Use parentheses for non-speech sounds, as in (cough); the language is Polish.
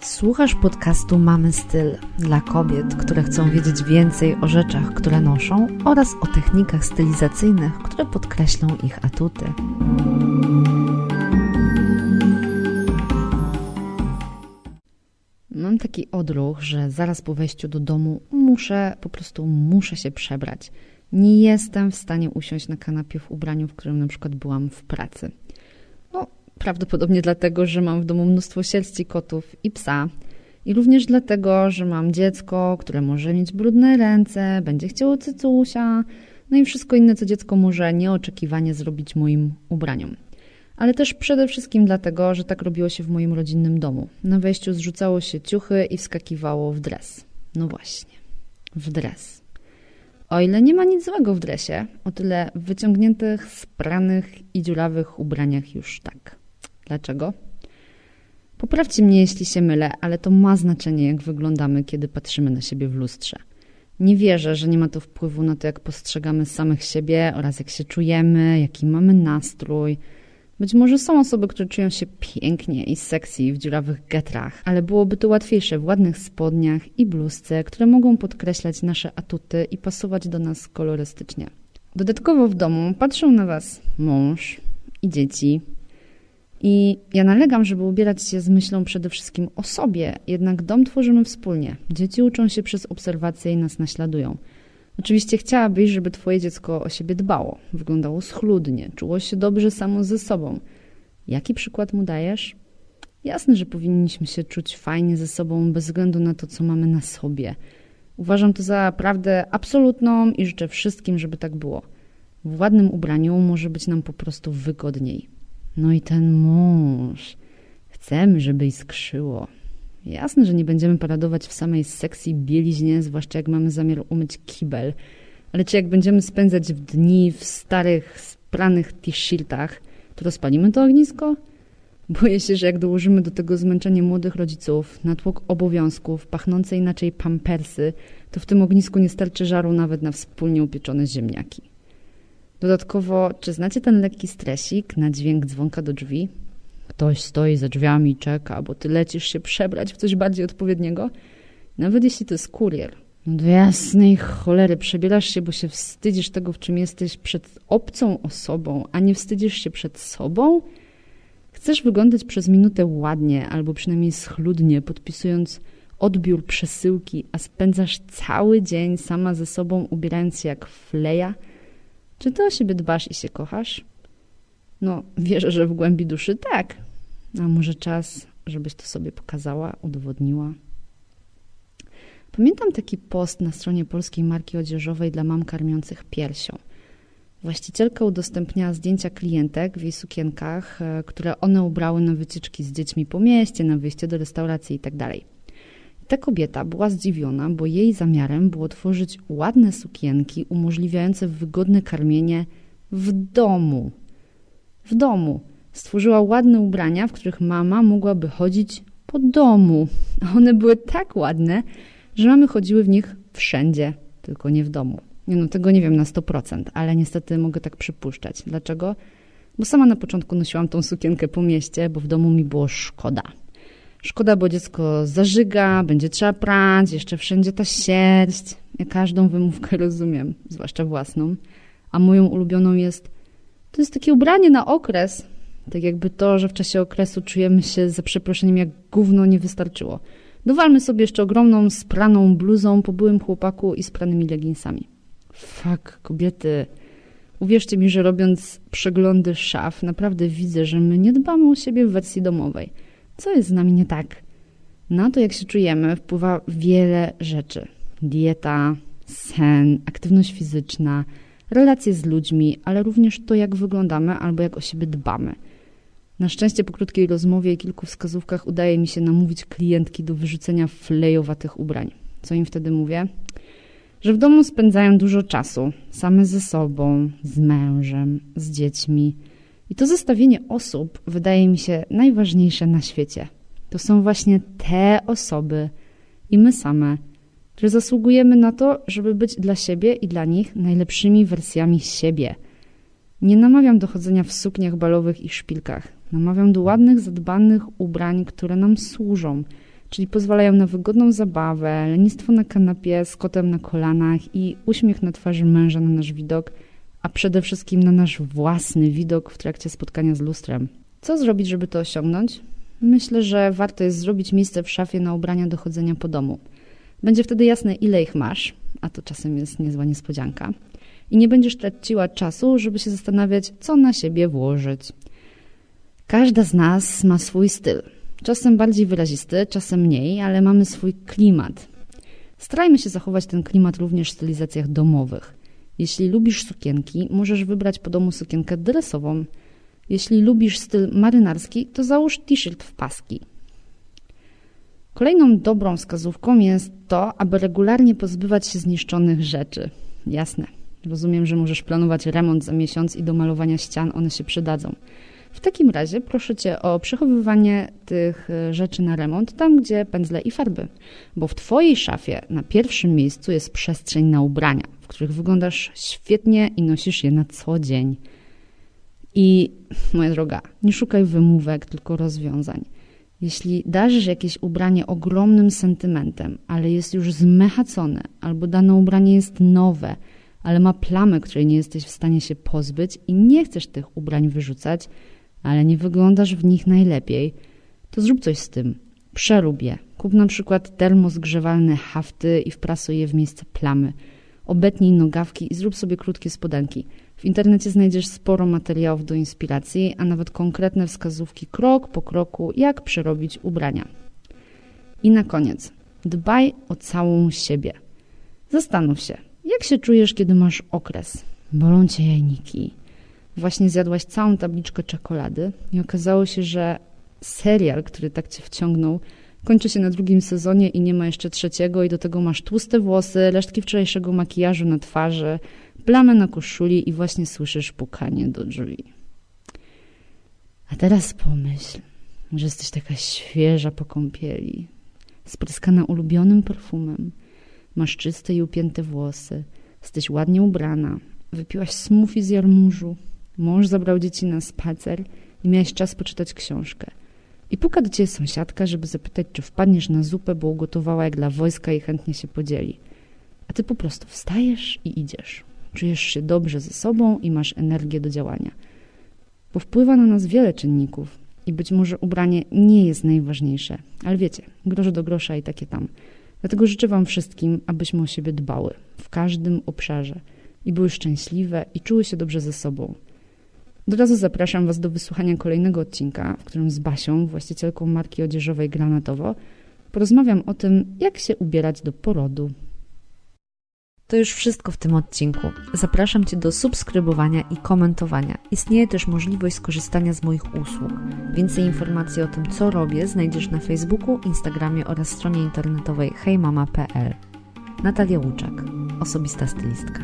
Słuchasz podcastu Mamy Styl dla kobiet, które chcą wiedzieć więcej o rzeczach, które noszą oraz o technikach stylizacyjnych, które podkreślą ich atuty. Mam taki odruch, że zaraz po wejściu do domu muszę, po prostu muszę się przebrać. Nie jestem w stanie usiąść na kanapie w ubraniu, w którym na przykład byłam w pracy. No, prawdopodobnie dlatego, że mam w domu mnóstwo sierści kotów i psa. I również dlatego, że mam dziecko, które może mieć brudne ręce, będzie chciało cycusia, no i wszystko inne, co dziecko może nieoczekiwanie zrobić moim ubraniom. Ale też przede wszystkim dlatego, że tak robiło się w moim rodzinnym domu. Na wejściu zrzucało się ciuchy i wskakiwało w dres. No właśnie, w dres. O ile nie ma nic złego w dresie, o tyle w wyciągniętych, spranych i dziurawych ubraniach już tak. Dlaczego? Poprawcie mnie, jeśli się mylę, ale to ma znaczenie, jak wyglądamy, kiedy patrzymy na siebie w lustrze. Nie wierzę, że nie ma to wpływu na to, jak postrzegamy samych siebie oraz jak się czujemy, jaki mamy nastrój. Być może są osoby, które czują się pięknie i sexy w dziurawych getrach, ale byłoby to łatwiejsze w ładnych spodniach i bluzce, które mogą podkreślać nasze atuty i pasować do nas kolorystycznie. Dodatkowo w domu patrzą na Was mąż i dzieci, i ja nalegam, żeby ubierać się z myślą przede wszystkim o sobie, jednak dom tworzymy wspólnie. Dzieci uczą się przez obserwacje i nas naśladują. Oczywiście chciałabyś, żeby twoje dziecko o siebie dbało, wyglądało schludnie, czuło się dobrze samo ze sobą. Jaki przykład mu dajesz? Jasne, że powinniśmy się czuć fajnie ze sobą bez względu na to, co mamy na sobie. Uważam to za prawdę absolutną i życzę wszystkim, żeby tak było. W ładnym ubraniu może być nam po prostu wygodniej. No i ten mąż. Chcemy, żeby iskrzyło. Jasne, że nie będziemy paradować w samej sekcji bieliźnie, zwłaszcza jak mamy zamiar umyć kibel. Ale czy jak będziemy spędzać dni w starych, spranych t-shirtach, to rozpalimy to ognisko? Boję się, że jak dołożymy do tego zmęczenie młodych rodziców, natłok obowiązków, pachnące inaczej pampersy, to w tym ognisku nie starczy żaru nawet na wspólnie upieczone ziemniaki. Dodatkowo, czy znacie ten lekki stresik na dźwięk dzwonka do drzwi? Ktoś stoi za drzwiami i czeka, bo ty lecisz się przebrać w coś bardziej odpowiedniego? Nawet jeśli to jest kurier. No do jasnej cholery, przebierasz się, bo się wstydzisz tego, w czym jesteś przed obcą osobą, a nie wstydzisz się przed sobą? Chcesz wyglądać przez minutę ładnie, albo przynajmniej schludnie, podpisując odbiór przesyłki, a spędzasz cały dzień sama ze sobą, ubierając się jak fleja – czy ty o siebie dbasz i się kochasz? No, wierzę, że w głębi duszy tak. A może czas, żebyś to sobie pokazała, udowodniła? Pamiętam taki post na stronie polskiej marki odzieżowej dla mam karmiących piersią. Właścicielka udostępniała zdjęcia klientek w jej sukienkach, e, które one ubrały na wycieczki z dziećmi po mieście, na wyjście do restauracji itd. Ta kobieta była zdziwiona, bo jej zamiarem było tworzyć ładne sukienki umożliwiające wygodne karmienie w domu. W domu. Stworzyła ładne ubrania, w których mama mogłaby chodzić po domu. A (laughs) one były tak ładne, że mamy chodziły w nich wszędzie, tylko nie w domu. Nie, no tego nie wiem na 100%, ale niestety mogę tak przypuszczać. Dlaczego? Bo sama na początku nosiłam tą sukienkę po mieście, bo w domu mi było szkoda. Szkoda, bo dziecko zażyga, będzie trzeba prać, jeszcze wszędzie ta sierść. Ja każdą wymówkę (laughs) rozumiem, zwłaszcza własną. A moją ulubioną jest, to jest takie ubranie na okres. Tak jakby to, że w czasie okresu czujemy się za przeproszeniem jak gówno nie wystarczyło. Dowalmy sobie jeszcze ogromną, spraną bluzą po byłym chłopaku i spranymi leginsami. Fak, kobiety. Uwierzcie mi, że robiąc przeglądy szaf, naprawdę widzę, że my nie dbamy o siebie w wersji domowej – co jest z nami nie tak? Na to, jak się czujemy, wpływa wiele rzeczy. Dieta, sen, aktywność fizyczna, relacje z ludźmi, ale również to, jak wyglądamy albo jak o siebie dbamy. Na szczęście po krótkiej rozmowie i kilku wskazówkach udaje mi się namówić klientki do wyrzucenia flejowatych ubrań. Co im wtedy mówię? Że w domu spędzają dużo czasu, same ze sobą, z mężem, z dziećmi, i to zestawienie osób wydaje mi się najważniejsze na świecie. To są właśnie te osoby i my same, które zasługujemy na to, żeby być dla siebie i dla nich najlepszymi wersjami siebie. Nie namawiam do chodzenia w sukniach balowych i szpilkach. Namawiam do ładnych, zadbanych ubrań, które nam służą. czyli pozwalają na wygodną zabawę, lenistwo na kanapie z kotem na kolanach i uśmiech na twarzy męża na nasz widok, a przede wszystkim na nasz własny widok w trakcie spotkania z lustrem. Co zrobić, żeby to osiągnąć? Myślę, że warto jest zrobić miejsce w szafie na ubrania do chodzenia po domu. Będzie wtedy jasne, ile ich masz, a to czasem jest niezła niespodzianka. I nie będziesz traciła czasu, żeby się zastanawiać, co na siebie włożyć. Każda z nas ma swój styl. Czasem bardziej wyrazisty, czasem mniej, ale mamy swój klimat. Starajmy się zachować ten klimat również w stylizacjach domowych. Jeśli lubisz sukienki, możesz wybrać po domu sukienkę dresową. Jeśli lubisz styl marynarski, to załóż t-shirt w paski. Kolejną dobrą wskazówką jest to, aby regularnie pozbywać się zniszczonych rzeczy. Jasne. Rozumiem, że możesz planować remont za miesiąc i do malowania ścian one się przydadzą. W takim razie proszę Cię o przechowywanie tych e, rzeczy na remont tam, gdzie pędzle i farby, bo w Twojej szafie na pierwszym miejscu jest przestrzeń na ubrania, w których wyglądasz świetnie i nosisz je na co dzień. I moja droga, nie szukaj wymówek, tylko rozwiązań. Jeśli darzysz jakieś ubranie ogromnym sentymentem, ale jest już zmechacone, albo dane ubranie jest nowe, ale ma plamę, której nie jesteś w stanie się pozbyć i nie chcesz tych ubrań wyrzucać, ale nie wyglądasz w nich najlepiej, to zrób coś z tym. Przerób je. Kup na przykład termozgrzewalne hafty i wprasuj je w miejsce plamy. Obetnij nogawki i zrób sobie krótkie spodenki. W internecie znajdziesz sporo materiałów do inspiracji, a nawet konkretne wskazówki krok po kroku, jak przerobić ubrania. I na koniec, dbaj o całą siebie. Zastanów się, jak się czujesz, kiedy masz okres? Bolą cię jajniki. Właśnie zjadłaś całą tabliczkę czekolady i okazało się, że serial, który tak cię wciągnął, kończy się na drugim sezonie i nie ma jeszcze trzeciego i do tego masz tłuste włosy, resztki wczorajszego makijażu na twarzy, plamę na koszuli i właśnie słyszysz pukanie do drzwi. A teraz pomyśl, że jesteś taka świeża po kąpieli, spryskana ulubionym perfumem, masz czyste i upięte włosy, jesteś ładnie ubrana, wypiłaś smoothie z jarmużu, mąż zabrał dzieci na spacer i miałeś czas poczytać książkę. I puka do ciebie sąsiadka, żeby zapytać, czy wpadniesz na zupę, bo ugotowała jak dla wojska i chętnie się podzieli. A ty po prostu wstajesz i idziesz. Czujesz się dobrze ze sobą i masz energię do działania. Bo wpływa na nas wiele czynników i być może ubranie nie jest najważniejsze, ale wiecie, grosze do grosza i takie tam. Dlatego życzę Wam wszystkim, abyśmy o siebie dbały w każdym obszarze i były szczęśliwe i czuły się dobrze ze sobą. Od razu zapraszam Was do wysłuchania kolejnego odcinka, w którym z Basią, właścicielką marki odzieżowej Granatowo, porozmawiam o tym, jak się ubierać do porodu. To już wszystko w tym odcinku. Zapraszam Cię do subskrybowania i komentowania. Istnieje też możliwość skorzystania z moich usług. Więcej informacji o tym, co robię, znajdziesz na Facebooku, Instagramie oraz stronie internetowej hejmama.pl. Natalia Łuczak, osobista stylistka.